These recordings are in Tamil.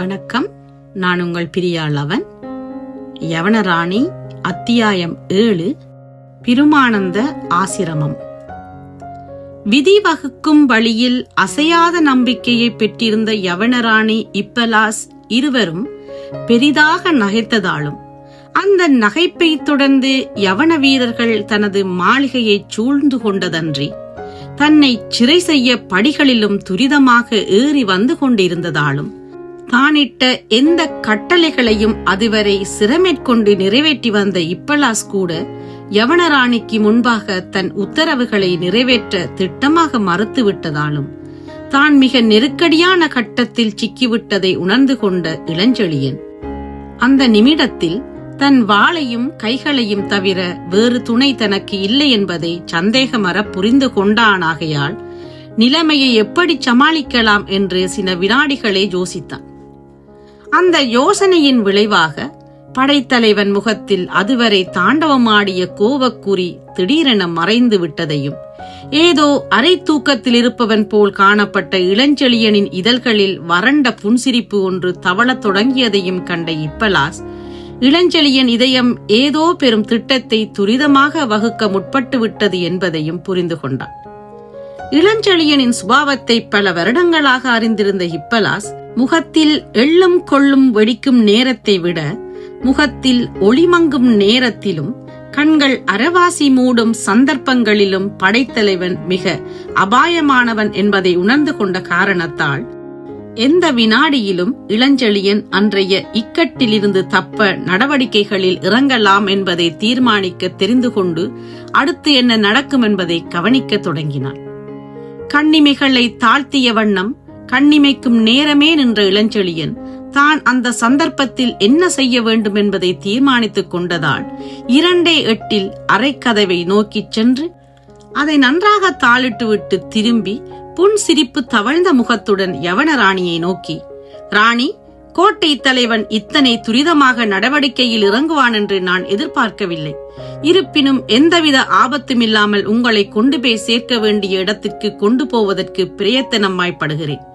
வணக்கம். நான் உங்கள் பிரியாளவன் யவனராணி அத்தியாயம் ஏழு பிருமானந்த ஆசிரமம். விதி வகுக்கும் வழியில் அசையாத நம்பிக்கையை பெற்றிருந்த யவனராணி இப்பலாஸ் இருவரும் பெரிதாக நகைத்ததாலும் அந்த நகைப்பை தொடர்ந்து யவன வீரர்கள் தனது மாளிகையைச் சூழ்ந்து கொண்டதன்றி தன்னை சிறை செய்ய படிகளிலும் துரிதமாக ஏறி வந்து கொண்டிருந்ததாலும் தானிட்ட எந்த கட்டளைகளையும் அதுவரை சிரமேற்கொண்டு நிறைவேற்றி வந்த இப்பலாஸ் கூட யவனராணிக்கு முன்பாக தன் உத்தரவுகளை நிறைவேற்ற திட்டமாக மறுத்துவிட்டதாலும் தான் மிக நெருக்கடியான கட்டத்தில் சிக்கிவிட்டதை உணர்ந்து கொண்ட இளஞ்செழியன் அந்த நிமிடத்தில் தன் வாளையும் கைகளையும் தவிர வேறு துணை தனக்கு இல்லை என்பதை சந்தேகமர புரிந்து கொண்டானாகையால் நிலைமையை எப்படி சமாளிக்கலாம் என்று சில வினாடிகளே யோசித்தான். அந்த யோசனையின் விளைவாக படைத்தலைவன் முகத்தில் அதுவரை தாண்டவமாடிய கோபக்குறி திடீரென மறைந்து விட்டதையும் ஏதோ அரை தூக்கத்தில் இருப்பவன் போல் காணப்பட்ட இளஞ்செழியனின் இதழ்களில் வறண்ட புன்சிரிப்பு ஒன்று தவளத் தொடங்கியதையும் கண்ட இப்பலாஸ் இளஞ்செழியன் இதயம் ஏதோ பெரும் திட்டத்தை துரிதமாக வகுக்க முற்பட்டு விட்டது என்பதையும் புரிந்து கொண்டான். இளஞ்செழியனின் சுபாவத்தை பல வருடங்களாக அறிந்திருந்த ஹிப்பலாஸ் முகத்தில் எள்ளும் கொள்ளும் வெடிக்கும் நேரத்தை விட முகத்தில் ஒளிமங்கும் நேரத்திலும் கண்கள் அறவாசி மூடும் சந்தர்ப்பங்களிலும் படைத்தலைவன் மிக அபாயமானவன் என்பதை உணர்ந்து கொண்ட காரணத்தால் எந்த வினாடியிலும் இளஞ்செழியன் அன்றைய இக்கட்டிலிருந்து தப்ப நடவடிக்கைகளில் இறங்கலாம் என்பதை தீர்மானிக்க தெரிந்து கொண்டு அடுத்து என்ன நடக்கும் என்பதை கவனிக்க தொடங்கினான். கண்ணிமைகளை தாழ்த்திய வண்ணம் கண்ணிமைக்கும் நேரமே நின்ற இளஞ்செழியன். தான் அந்த சந்தர்ப்பத்தில் என்ன செய்ய வேண்டும் என்பதை தீர்மானித்துக் கொண்டதால் இரண்டே எட்டில் அரைக்கதவை நோக்கிச் சென்று அதை நன்றாக தாளிட்டுவிட்டு திரும்பி புன் சிரிப்பு தவழ்ந்த முகத்துடன் யவன ராணியை நோக்கி ராணி கோட்டை தலைவன் இத்தனை துரிதமாக நடவடிக்கையில் இறங்குவான் என்று நான் எதிர்பார்க்கவில்லை. இருப்பினும் எந்தவித ஆபத்துமில்லாமல் உங்களை கொண்டு போய் சேர்க்க வேண்டிய இடத்திற்கு கொண்டு போவதற்கு பிரயத்தனமாய்ப்படுகிறேன்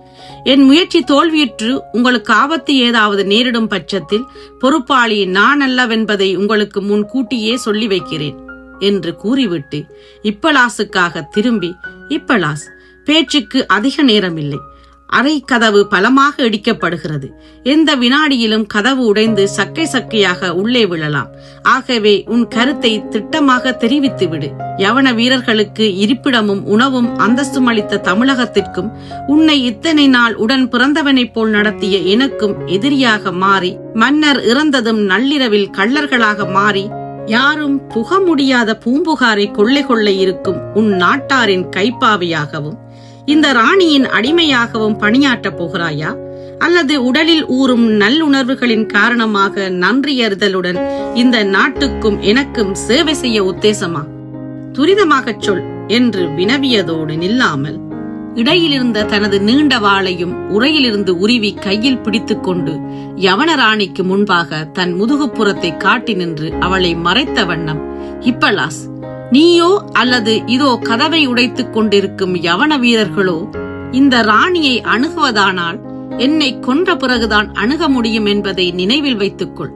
என் முயற்சி தோல்வியுற்று உங்களுக்கு ஆபத்து ஏதாவது நேரிடும் பட்சத்தில் பொறுப்பாளி நான் அல்லவென்பதை உங்களுக்கு முன் கூட்டியே சொல்லி வைக்கிறேன் என்று கூறிவிட்டு இப்பலாசுக்காக திரும்பி இப்பலாஸ் பேச்சுக்கு அதிக நேரமில்லை. அறை கதவு பலமாக இடிக்கப்படுகிறது. எந்த வினாடியிலும் கதவு உடைந்து சக்கை சக்கையாக உள்ளே விழலாம். ஆகவே உன் கருத்தை திட்டமாக தெரிவித்து விடு. யவன வீரர்களுக்கு இருப்பிடமும் உணவும் அந்தஸ்தும் அளித்த தமிழகத்திற்கும் உன்னை இத்தனை நாள் உடன் பிறந்தவனைப் போல் நடத்திய எனக்கும் எதிரியாக மாறி மன்னர் இறந்ததும் நள்ளிரவில் கள்ளர்களாக மாறி யாரும் புக முடியாத பூம்புகாரை கொள்ளை கொள்ள இருக்கும் உன் நாட்டாரின் கைப்பாவையாகவும் இந்த ராணியின் அடிமையாகவும் பணியாற்றப் போகிறாயா? அல்லது உடலில் ஊறும் நல்லுணர்வுகளின் காரணமாக நன்றியறிதலுடன் இந்த நாட்டுக்கும் எனக்கும் சேவை செய்ய உத்தேசமா? துரிதமாகச் சொல் என்று வினவியதோடு நில்லாமல் இடையிலிருந்த தனது நீண்ட வாளையும் உரையிலிருந்து உருவி கையில் பிடித்துக்கொண்டு யவனராணிக்கு முன்பாக தன் முதுகுப்புறத்தை காட்டி நின்று அவளை மறைத்த வண்ணம் இப்பலாஸ் நீயோ அல்லது இதோ கதவை உடைத்துக் கொண்டிருக்கும் யவன வீரர்களோ இந்த ராணியை அணுகுவதானால் என்னை கொன்ற பிறகுதான் அணுக முடியும் என்பதை நினைவில் வைத்துக்கொள்.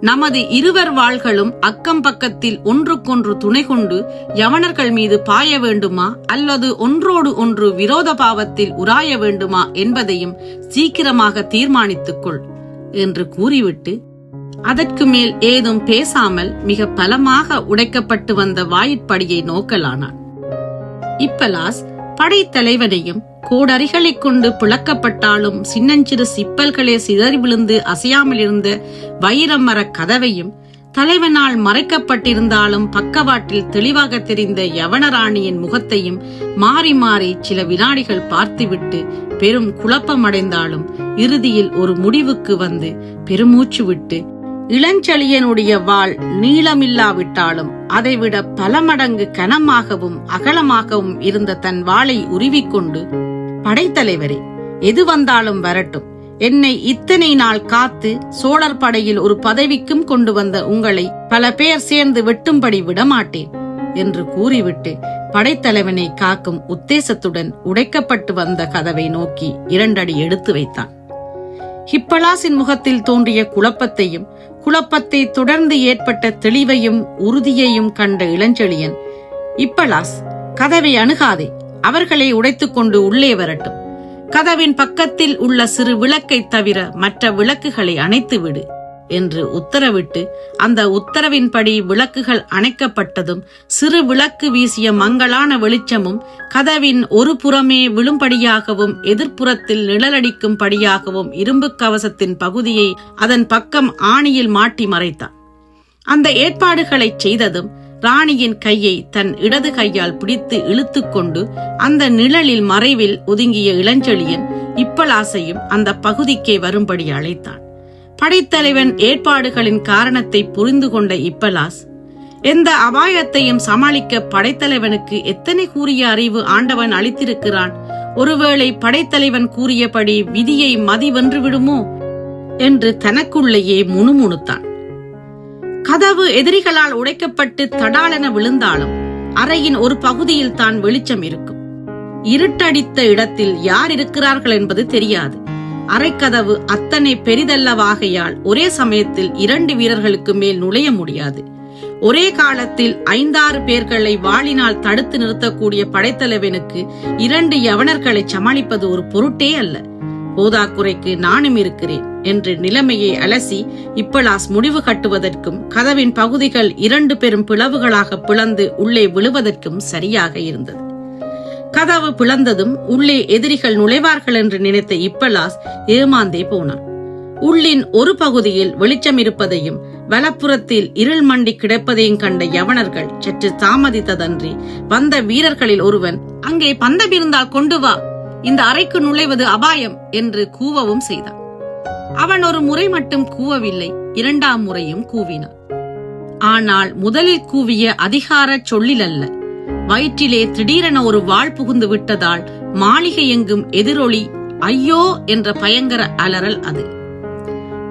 நமது இருவர் வாள்களும் அக்கம் பக்கத்தில் ஒன்றுக்கொன்று துணை கொண்டு யவனர்கள் மீது பாய வேண்டுமா? அல்லது ஒன்றோடு ஒன்று விரோத பாவத்தில் உராய வேண்டுமா? என்பதையும் சீக்கிரமாக தீர்மானித்துக்கொள் என்று கூறிவிட்டு அதற்கு மேல் ஏதும் பேசாமல் மிக பலமாக உடைக்கப்பட்டு வந்த வாயிற்படியை நோக்கலானான். இப்பலாஸ் படைத்தலைவனையும் கோடரிகளைக் கொண்டு பிளக்கப்பட்டாலும் சின்னஞ்சிறு சிப்பல்களே சிதறி விழுந்து அசையாமல் இருந்த வைரம் கதவையும் தலைவனால் மறைக்கப்பட்டிருந்தாலும் பக்கவாட்டில் தெளிவாக தெரிந்த யவனராணியின் முகத்தையும் மாறி மாறி சில வினாடிகள் பார்த்துவிட்டு பெரும் குழப்பமடைந்தாலும் இறுதியில் ஒரு முடிவுக்கு வந்து பெருமூச்சு விட்டு இளஞ்செழியனுடைய வாள் நீளமில்லாவிட்டாலும் அதைவிட பல மடங்கு கனமாகவும் அகலமாகவும் இருந்த தன் வாளை உருவிக்கொண்டு படைத்தலைவரே எது வந்தாலும் வரட்டும். என்னை இத்தனை நாள் காத்து சோழர் படையில் ஒரு பதவிக்கும் கொண்டு வந்த உங்களை பல பேர் சேர்ந்து வெட்டும்படி விடமாட்டேன் என்று கூறிவிட்டு படைத்தலைவனை காக்கும் உத்தேசத்துடன் உடைக்கப்பட்டு வந்த கதவை நோக்கி இரண்டடி எடுத்து வைத்தான். ஹிப்பலாசின் முகத்தில் தோன்றிய குழப்பத்தையும் குழப்பத்தை தொடர்ந்து ஏற்பட்ட தெளிவையும் உறுதியையும் கண்ட இளஞ்செழியன் இப்பலாஸ் கதவை அணுகாதே அவர்களை உடைத்துக்கொண்டு உள்ளே வரட்டும். கதவின் பக்கத்தில் உள்ள சிறு விளக்கைத் தவிர மற்ற விளக்குகளை அணைத்து விடு. என்று உத்தரவிட்டு அந்த உத்தரவின்படி விளக்குகள் அணைக்கப்பட்டதும் சிறு விளக்கு வீசிய மங்களான வெளிச்சமும் கதவின் ஒரு புறமே விழும்படியாகவும் எதிர்ப்புறத்தில் நிழலடிக்கும்படியாகவும் இரும்பு கவசத்தின் பகுதியை அதன் பக்கம் ஆணியில் மாட்டி மறைத்தான். அந்த ஏற்பாடுகளைச் செய்ததும் ராணியின் கையை தன் இடது கையால் பிடித்து இழுத்துக்கொண்டு அந்த நிழலில் மறைவில் ஒதுங்கிய இளஞ்செழியன் இப்பலாசையும் அந்த பகுதிக்கே வரும்படி அழைத்தான். படைத்தலைவன் ஏற்பாடுகளின் காரணத்தை புரிந்து கொண்ட இப்பலாஸ் எந்த அபாயத்தையும் சமாளிக்க படைத்தலைவனுக்கு எத்தனை கூறிய அறிவு ஆண்டவன் அளித்திருக்கிறான்? ஒருவேளை படைத்தலைவன் கூறியபடி விதியை மதி வென்று விடுமோ? என்று தனக்குள்ளேயே முணுமுணுத்தான். கதவு எதிரிகளால் உடைக்கப்பட்டு தடாலென விழுந்தாலும் அறையின் ஒரு பகுதியில் தான் வெளிச்சம் இருக்கும். இருட்டடித்த இடத்தில் யார் இருக்கிறார்கள் என்பது தெரியாது. அரைக்கதவு அத்தனை பெரிதல்லவாகையால் ஒரே சமயத்தில் இரண்டு வீரர்களுக்கு மேல் நுழைய முடியாது. ஒரே காலத்தில் ஐந்தாறு பேர்களை வாளினால் தடுத்து நிறுத்தக்கூடிய படைத்தலைவனுக்கு இரண்டு யவனர்களை சமாளிப்பது ஒரு பொருட்டே அல்ல. போதாக்குறைக்கு நானும் இருக்கிறேன் என்று நிலைமையை அலசி இப்பலாஸ் முடிவு கட்டுவதற்கும் கதவின் பகுதிகள் இரண்டு பெரும் பிளவுகளாக பிளந்து உள்ளே விழுவதற்கும் சரியாக இருந்தது. கதவு பிளந்ததும் உள்ளே எதிரிகள் நுழைவார்கள் என்று நினைத்த இப்பலாஸ் ஏமாந்தே போனான். உள்ளின் ஒரு பகுதியில் வெளிச்சம் இருப்பதையும் வலப்புறத்தில் இருள் மண்டி கிடப்பதையும் கண்ட யவனர்கள் சற்று தாமதித்ததன்றி வந்த வீரர்களில் ஒருவன் அங்கே பந்தம் இருந்தால் கொண்டு வா இந்த அறைக்கு நுழைவது அபாயம் என்று கூவவும் செய்தான். அவன் ஒரு முறை மட்டும் கூவவில்லை இரண்டாம் முறையும் கூவினான். ஆனால் முதலில் கூவிய அதிகார சொல்லில் அல்ல வயிற்றிலே திடீரென ஒரு வாள் புகுந்து விட்டதால் மாளிகை எங்கும் எதிரொலி ஐயோ என்ற பயங்கர அலறல் அது.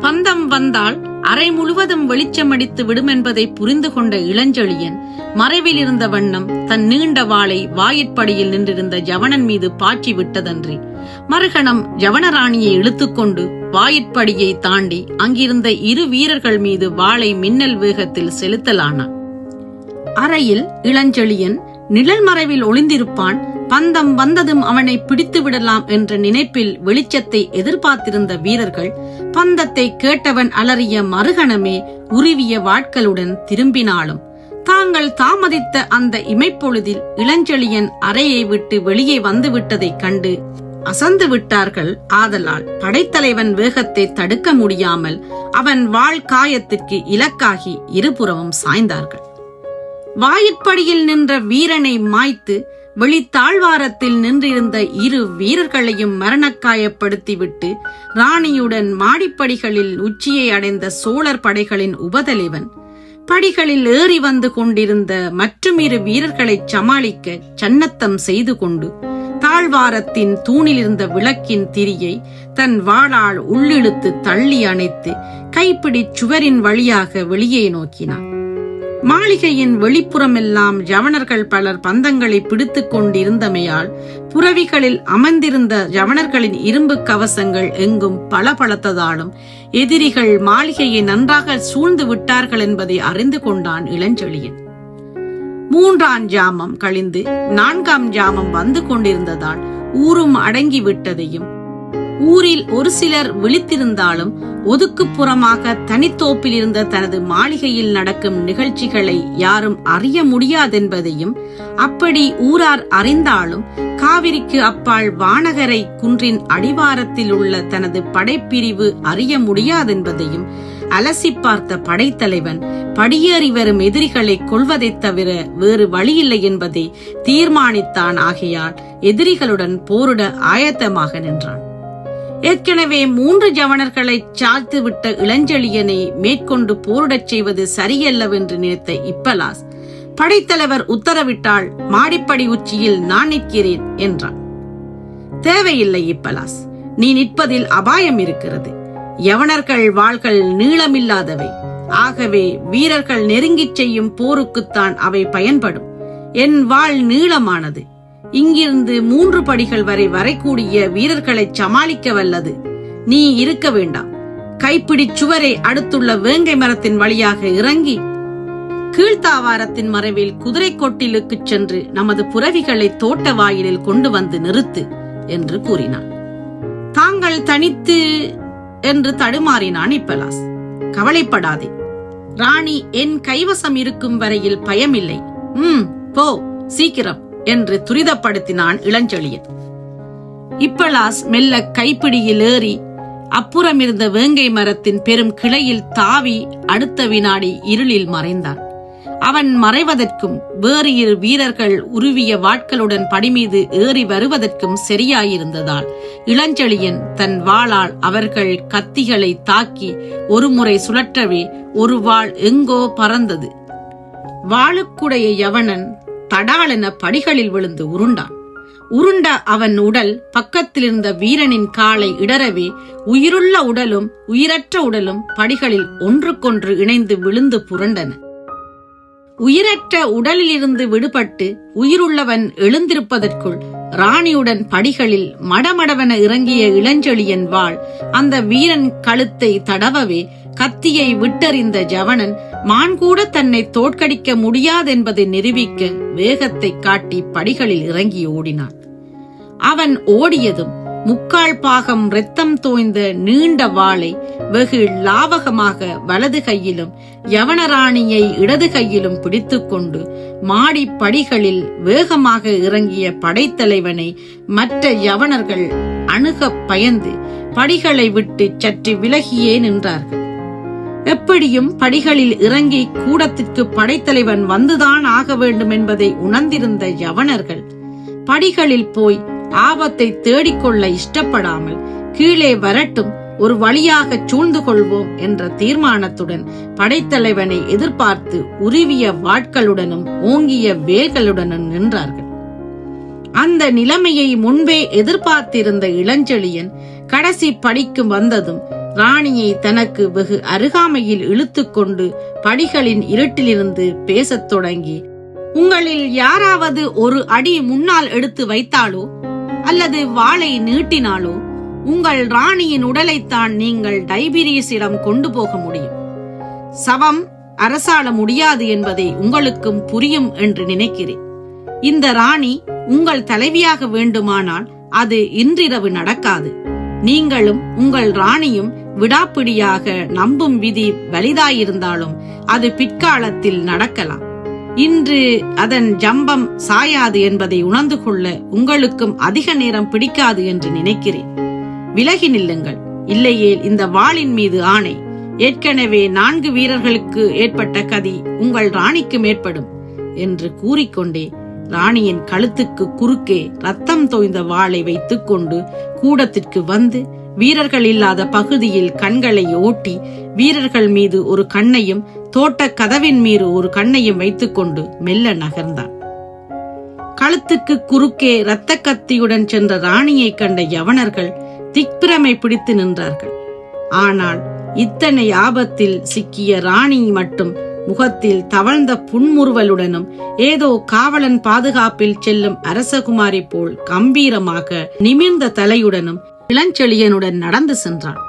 பந்தம் வந்தால் அறை முழுவதும் வெளிச்சமடித்து விடுமென்பதை புரிந்து கொண்ட இளஞ்செழியன் மறைவில் இருந்த வண்ணம் தன் நீண்ட வாளை வாயிற்படியில் நின்றிருந்த ஜவனன் மீது பாய்ச்சி விட்டதன்றி மறுகணம் ஜவனராணியை இழுத்துக்கொண்டு வாயிற்படியை தாண்டி அங்கிருந்த இரு வீரர்கள் மீது வாளை மின்னல் வேகத்தில் செலுத்தலானான். அறையில் இளஞ்செழியன் நிழல் மறைவில் ஒளிந்திருப்பான். பந்தம் வந்ததும் அவனை பிடித்து விடலாம் என்ற நினைப்பில் வெளிச்சத்தை எதிர்பார்த்திருந்த வீரர்கள் பந்தத்தை கேட்டவன் அலறிய மறுகணமே உருவிய வாட்களுடன் திரும்பினாலும் தாங்கள் தாமதித்த அந்த இமைப்பொழுதில் இளஞ்செழியன் அறையை விட்டு வெளியே வந்து விட்டதைக் கண்டு அசந்து விட்டார்கள். ஆதலால் படைத்தலைவன் வேகத்தை தடுக்க முடியாமல் அவன் வாழ் காயத்திற்கு இலக்காகி இருபுறமும் சாய்ந்தார்கள். வாயிற்படியில் நின்ற வீரனை மாய்த்து வெளித்தாழ்வாரத்தில் நின்றிருந்த இரு வீரர்களையும் மரணக்காயப்படுத்திவிட்டு ராணியுடன் மாடிப்படிகளில் உச்சியை அடைந்த சோழர் படைகளின் உபதலைவன் படிகளில் ஏறி வந்து கொண்டிருந்த மற்றும் இரு வீரர்களைச் சமாளிக்க சன்னத்தம் செய்து கொண்டு தாழ்வாரத்தின் தூணிலிருந்த விளக்கின் திரியை தன் வாளால் உள்ளிழுத்து தள்ளி அணைத்து கைப்பிடி சுவரின் வழியாக வெளியே நோக்கினான். மாளிகையின் வெளிப்புறமெல்லாம் ஜவனர்கள் பலர் பந்தங்களை பிடித்துக் கொண்டிருந்தமையால் புறவிகளில் அமர்ந்திருந்த ஜவனர்களின் இரும்பு கவசங்கள் எங்கும் பளபளத்ததாலும் எதிரிகள் மாளிகையை நன்றாக சூழ்ந்து விட்டார்கள் என்பதை அறிந்து கொண்டான் இளஞ்செழியன். மூன்றாம் ஜாமம் கழிந்து நான்காம் ஜாமம் வந்து கொண்டிருந்ததால் ஊரும் அடங்கி விட்டதையும் ஊரில் ஒரு சிலர் விழித்திருந்தாலும் ஒதுக்குப்புறமாக தனித்தோப்பில் இருந்த தனது மாளிகையில் நடக்கும் நிகழ்ச்சிகளை யாரும் அறிய முடியாதென்பதையும் அப்படி ஊரார் அறிந்தாலும் காவிரிக்கு அப்பால் வானகரை குன்றின் அடிவாரத்தில் உள்ள தனது படைப்பிரிவு அறிய முடியாதென்பதையும் அலசி பார்த்த படைத்தலைவன் படியேறி வரும் எதிரிகளை கொள்வதைத் தவிர வேறு வழியில்லை என்பதை தீர்மானித்தான். ஆகையால் எதிரிகளுடன் போரிட ஆயத்தமாக நின்றான். ஏற்கனவே மூன்று ஜவனர்களை சாய்த்து விட்ட இளஞ்செழியனை மேற்கொண்டு போரிடச் செய்வது சரியல்லவென்று நினைத்த இப்பலாஸ் படைத்தலைவர் உத்தரவிட்டால் மாடிப்படி உச்சியில் நான் நிற்கிறேன் என்றான். தேவையில்லை இப்பலாஸ் நீ நிற்பதில் அபாயம் இருக்கிறது. யவனர்கள் வாள்கள் நீளமில்லாதவை. ஆகவே வீரர்கள் நெருங்கிச் செய்யும் போருக்குத்தான் அவை பயன்படும். என் வாழ் நீளமானது. இங்கிருந்து மூன்று படிகள் வரை வரக்கூடிய வீரர்களை சமாளிக்க வல்லது. நீ இருக்க வேண்டாம். கைப்பிடிச் சுவரை அடுத்துள்ள வேங்கை மரத்தின் வழியாக இறங்கி கீழ்த்தாவாரத்தின் மறைவில் குதிரை கொட்டிலுக்குச் சென்று நமது புறவிகளை தோட்ட வாயிலில் கொண்டு வந்து நிறுத்து என்று கூறினான். தாங்கள் தனித்து என்று தடுமாறினான் இப்பலாஸ். கவலைப்படாதே. ராணி என் கைவசம் இருக்கும் வரையில் பயமில்லை. ம் போ சீக்கிரம். என்று துரிதப்படுத்தினான் இளஞ்செழியன். இப்பலாஸ் மெல்ல கைப்பிடியில் ஏறி அப்புறமிருந்த வேங்கை மரத்தின் பெரும் கிளையில் தாவி அடுத்த வினாடி இருளில் மறைந்தான். அவன் மறைவதற்கும் வேறு இரு வீரர்கள் உருவிய வாட்களுடன் படிமீது ஏறி வருவதற்கும் சரியாயிருந்ததால் இளஞ்செழியன் தன் வாளால் அவர்கள் கத்திகளை தாக்கி ஒருமுறை சுழற்றவே ஒரு வாள் எங்கோ பறந்தது. வாளுக்குடைய யவனன் தடாலென படிகளில் விழுந்து உருண்டான். உருண்ட அவன் உடல் பக்கத்திலிருந்த வீரனின் காலை இடரவே உயிருள்ள உடலும் உயிரற்ற உடலும் படிகளில் ஒன்றுக்கொன்று இணைந்து விழுந்து புரண்டன. உயிரற்ற உடலிலிருந்து விடுபட்டு உயிருள்ளவன் எழுந்திருப்பதற்குள் ராணியுடன் படிகளில் மடமடவென இறங்கிய இளஞ்செழியன் வாழ் அந்த வீரன் கழுத்தை தடவவே கத்தியை விட்டறிந்த ஜவனன் மான் கூட தன்னை தோற்கடிக்க முடியாதென்பதை நிரூபிக்க வேகத்தை காட்டி படிகளில் இறங்கி ஓடினான். அவன் ஓடியதும் முக்கால் பாகம் இரத்தம் தோய்ந்த நீண்ட வாளை வெகு லாவகமாக வலது கையிலும் யவனராணியை இடது கையிலும் பிடித்துக்கொண்டு மாடி படிகளில் வேகமாக இறங்கிய படைத்தலைவனை மற்ற யவனர்கள் அணுகப் பயந்து படிகளை விட்டு சற்று விலகியே நின்றார்கள். எப்படியும் படிகளில் இறங்கி கூடத்திற்கு படைத்தலைவன் வந்துதான் ஆக வேண்டும் என்பதை உணர்ந்திருந்த யவனர்கள் படிகளில் போய் ஆபத்தை தேடிக்கொள்ள இஷ்டப்படாமல் கீழே வரட்டும் ஒரு வழியாக சூழ்ந்து கொள்வோம் என்ற தீர்மானத்துடன் படைத்தலைவனை எதிர்பார்த்து உருவிய வாட்களுடனும் ஓங்கிய வேல்களுடனும் நின்றார்கள். அந்த நிலைமையை முன்பே எதிர்பார்த்திருந்த இளஞ்செழியன் கடைசி படிக்கு வந்ததும் ராணியை தனக்கு வெகு அருகாமையில் இழுத்துக்கொண்டு படிகளின் இருட்டிலிருந்து பேசத் தொடங்கி உங்களில் யாராவது ஒரு அடி முன்னால் எடுத்து வைத்தாலோ? அல்லது வாளை நீட்டினாலோ உங்கள் ராணியின் உடலைத்தான் நீங்கள் டைபீரியஸிடம் கொண்டு போக முடியும். சவம் அரசாள முடியாது என்பதை உங்களுக்கும் புரியும் என்று நினைக்கிறேன். இந்த ராணி உங்கள் தலைவியாக வேண்டுமானால் அது இன்றிரவு நடக்காது. நீங்களும் உங்கள் ராணியும் விடாப்பிடியாக நம்பும் விதி வலிதாயிருந்தாலும் அது பிற்காலத்தில் நடக்கலாம். இன்று அதன் ஜம்பம் சாயாது என்பதை உணர்ந்து கொள்ள உங்களுக்கும் அதிக நேரம் பிடிக்காது என்று நினைக்கிறேன். விலகி நில்லுங்கள். இல்லையேல் இந்த வாளின் மீது ஆணை. ஏற்கனவே நான்கு வீரர்களுக்கு ஏற்பட்ட கதி உங்கள் ராணிக்கும் ஏற்படும் என்று கூறிக்கொண்டே ராணியின் கழுத்துக்கு குறுக்கே ரத்தம் தோய்ந்த வாளை வைத்துக்கொண்டு கூடத்திற்கு வந்து வீரர்கள் இல்லாத பகுதியில் கண்களை ஓட்டி வீரர்கள் மீது ஒரு கண்ணையும் தோட்ட கதவின் மீது ஒரு கண்ணையும் வைத்துக்கொண்டு மெல்ல நகர்ந்தான். கழுத்துக்கு குறுக்கே இரத்த கத்தியுடன் சென்ற ராணியை கண்ட யவனர்கள் திக்பிரமை பிடித்து நின்றார்கள். ஆனால் இத்தனை ஆபத்தில் சிக்கிய ராணி மட்டும் முகத்தில் தவழ்ந்த புன்முறுவலுடனும் ஏதோ காவலன் பாதுகாப்பில் செல்லும் அரசகுமாரி போல் கம்பீரமாக நிமிர்ந்த தலையுடனும் இளஞ்செழியனுடன் நடந்து சென்றான்.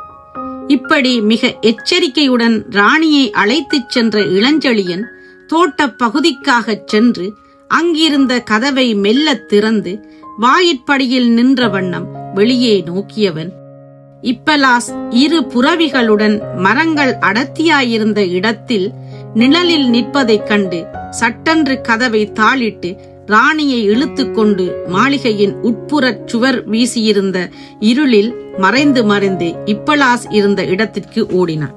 இப்படி மிக எச்சரிக்கையுடன் ராணியை அழைத்துச் சென்ற இளஞ்செழியன் தோட்டப் பகுதிக்காகச் சென்று அங்கிருந்த கதவை மெல்லத் திறந்து வாயிற்படியில் நின்ற வண்ணம் வெளியே நோக்கியவன் இப்பலாஸ் இரு புறவிகளுடன் மரங்கள் அடர்த்தியாயிருந்த இடத்தில் நிழலில் நிற்பதைக் கண்டு சட்டென்று கதவை தாளிட்டு ராணியை இழுத்துக்கொண்டு மாளிகையின் உட்புறச் சுவர் வீசியிருந்த இருளில் மறைந்து மறைந்து இப்பலாஸ் இருந்த இடத்திற்கு ஓடினான்.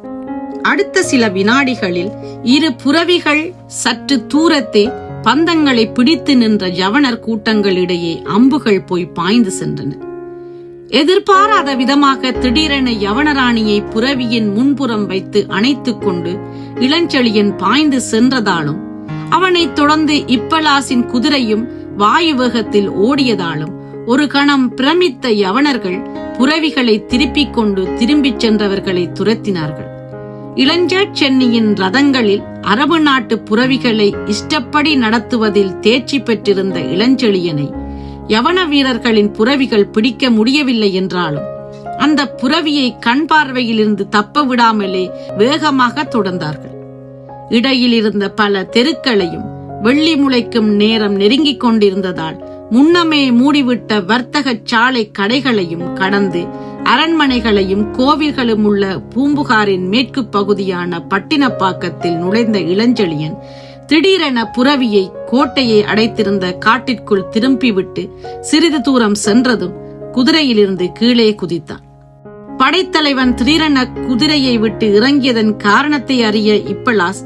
அடுத்த சில வினாடிகளில் இரு புறவிகள் சற்று தூரத்தே பந்தங்களை பிடித்து நின்ற யவனர் கூட்டங்களிடையே அம்புகள் போய் பாய்ந்து சென்றன. எதிர்பாராத விதமாக திடீரென யவனராணியை புறவியின் முன்புறம் வைத்து அணைத்துக் கொண்டு இளஞ்செழியன் பாய்ந்து சென்றதாலும் அவனைத் தொடர்ந்து இப்பலாசின் குதிரையும் வாயு வேகத்தில் ஓடியதாலும் ஒரு கணம் பிரமித்த யவனர்கள் புறவிகளை திருப்பிக் கொண்டு திரும்பிச் சென்றவர்களை துரத்தினார்கள். இளஞ்சட் சென்னியின் ரதங்களில் அரபு நாட்டு புறவிகளை இஷ்டப்படி நடத்துவதில் தேர்ச்சி பெற்றிருந்த இளஞ்செழியனை யவன வீரர்களின் புறவிகள் பிடிக்க முடியவில்லை என்றாலும் அந்த புறவியை கண் பார்வையிலிருந்து தப்ப விடாமலே வேகமாக தொடர்ந்தார்கள். இடையில் இருந்த பல தெருக்களையும் வெள்ளி முளைக்கும் நேரம் நெருங்கிக் கொண்டிருந்ததால் முன்னமே மூடிவிட்ட வர்த்தக சாலை கடைகளையும் கடந்து அரண்மனைகளையும் கோவில்களும் உள்ள பூம்புகாரின் மேற்கு பகுதியான பட்டினப்பாக்கத்தில் நுழைந்த இளஞ்செழியன் திடீரென புறவியை கோட்டையை அடைத்திருந்த காட்டிற்குள் திரும்பிவிட்டு சிறிது தூரம் சென்றதும் குதிரையிலிருந்து கீழே குதித்தான். படைத்தலைவன் திடீரென குதிரையை விட்டு இறங்கியதன் காரணத்தை அறிய இப்பலாஸ்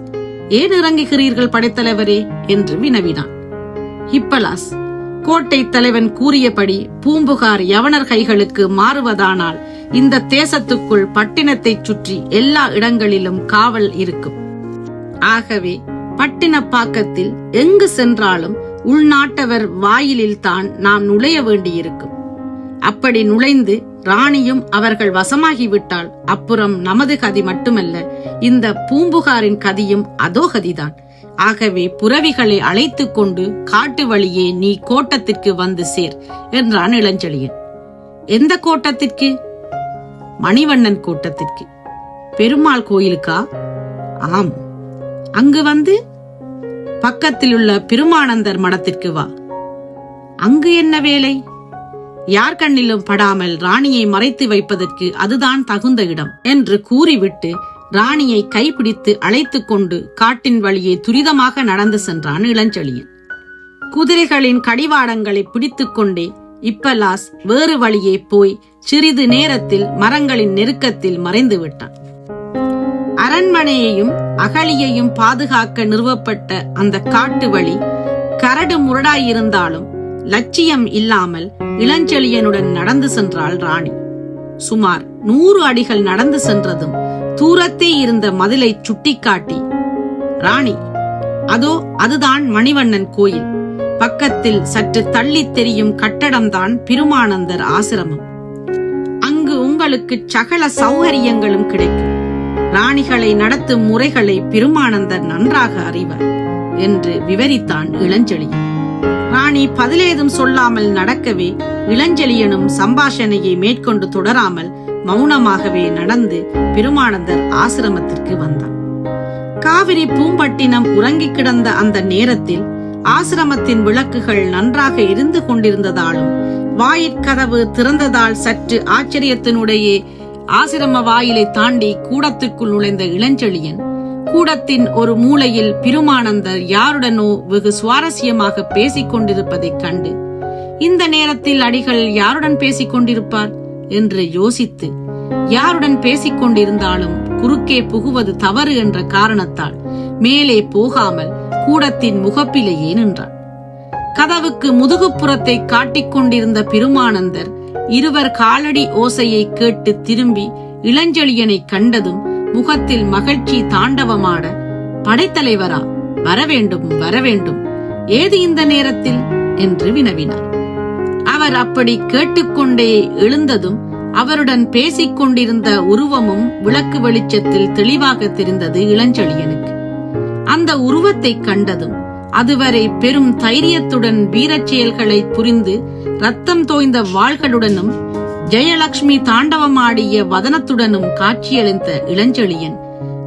ஏன் இறங்குகிறீர்கள் படைத்தலைவரே? என்று வினவினான். இப்பலாஸ் கோட்டை தலைவன் கூறியபடி பூம்புகார் யவனர் கைகளுக்கு மாறுவதானால் இந்த தேசத்துக்குள் பட்டினத்தைச் சுற்றி எல்லா இடங்களிலும் காவல் இருக்கும். ஆகவே பட்டினப்பாக்கத்தில் எங்கு சென்றாலும் உள்நாட்டவர் வாயிலில் தான் நாம் நுழைய வேண்டியிருக்கும். அப்படி நுழைந்து ராணியும் அவர்கள் வசமாகிவிட்டால் அப்புறம் நமது கதி மட்டுமல்ல இந்த பூம்புகாரின் கதியும் அதோ கதிதான். ஆகவே புறவிகளை அழைத்து கொண்டு காட்டு வழியே நீ கோட்டத்திற்கு வந்து சேர் என்றான் இளஞ்செழியன். எந்த கோட்டத்திற்கு? மணிவண்ணன் கோட்டத்திற்கு. பெருமாள் கோயிலுக்கா? ஆம். அங்கு வந்து பக்கத்தில் உள்ள பெருமானந்தர் மடத்திற்கு வா. அங்கு என்ன வேலை? யார் கண்ணிலும் படாமல் ராணியை மறைத்து வைப்பதற்கு அதுதான் தகுந்த இடம் என்று கூறிவிட்டு ராணியை கைப்பிடித்து அழைத்துக் கொண்டு காட்டின் வழியே துரிதமாக நடந்து சென்றான் இளஞ்செழியன். குதிரைகளின் கடிவாடங்களை பிடித்துக்கொண்டே இப்பலாஸ் வேறு வழியே போய் சிறிது நேரத்தில் மரங்களின் நெருக்கத்தில் மறைந்து விட்டான். அரண்மனையையும் அகழியையும் பாதுகாக்க நிறுவப்பட்ட அந்த காட்டு வழி கரடு முரடாயிருந்தாலும் லட்சியம் இல்லாமல் இளஞ்செழியனுடன் நடந்து சென்றாள் ராணி. சுமார் நூறு அடிகள் நடந்து சென்றதும் தூரத்தே இருந்த மதிலை சுட்டிக்காட்டி ராணி அதோ அதுதான் மணிவண்ணன் கோயில். பக்கத்தில் சற்று தள்ளி தெரியும் கட்டடம்தான் பெருமானந்தர் ஆசிரமம். அங்கு உங்களுக்கு சகல சௌகரியங்களும் கிடைக்கும். ராணிகளை நடத்தும் முறைகளை பெருமானந்தர் நன்றாக அறிவர் என்று விவரித்தான் இளஞ்செழியன். ராணி பதிலேதும் சொல்லாமல் நடக்கவே இளஞ்செழியனும் சம்பாஷணையை மேற்கொண்டு தொடராமல் மௌனமாகவே நடந்து பெருமானந்தர் ஆசிரமத்திற்கு வந்தான். காவிரி பூம்பட்டினம் உறங்கிக் கிடந்த அந்த நேரத்தில் ஆசிரமத்தின் விளக்குகள் நன்றாக எரிந்து கொண்டிருந்ததாலும் வாயிற்கதவு திறந்ததால் சற்று ஆச்சரியத்தினுடைய ஆசிரம வாயிலை தாண்டி கூடத்திற்குள் நுழைந்த இளஞ்செழியன் கூடத்தின் ஒரு மூலையில் பெருமானந்தர் யாருடனோ வெகு சுவாரஸ்யமாக பேசிக் கொண்டிருப்பதைக் கண்டு இந்த நேரத்தில் அடிகள் யாருடன் பேசிக் கொண்டிருப்பார் என்று யோசித்து யாருடன் பேசிக் கொண்டிருந்தாலும் குறுக்கே புகுவது தவறு என்ற காரணத்தால் மேலே போகாமல் கூடத்தின் முகப்பிலேயே நின்றான். கதவுக்கு முதுகுப்புறத்தை காட்டிக் கொண்டிருந்த பெருமானந்தர் இருவர் காலடி ஓசையை கேட்டு திரும்பி இளஞ்செழியனை கண்டதும் முகத்தில் மகிழ்ச்சி தாண்டவமாட படைத்தலைவரா வரவேண்டும் வரவேண்டும் ஏது இந்த நேரத்தில்? என்று வினவினார். அவர் அப்படி கேட்டுக்கொண்டே எழுந்ததும் அவருடன் பேசிக் கொண்டிருந்த உருவமும் விளக்கு வெளிச்சத்தில் தெளிவாக தெரிந்தது இளஞ்செழியனுக்கு. அந்த உருவத்தை கண்டதும் அதுவரை பெரும் தைரியத்துடன் வீரச் செயல்களை புரிந்து ரத்தம் தோய்ந்த வாள்களுடனும் ஜெயலட்சுமி தாண்டவமாடிய வதனத்துடனும் காட்சியளித்த இளஞ்செழியன்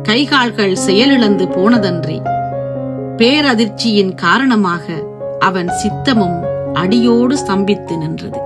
கைகால்கள் செயலிழந்து போனதன்றி பேரதிர்ச்சியின் காரணமாக அவன் சித்தமும் அடியோடு ஸ்தம்பித்து நின்றது.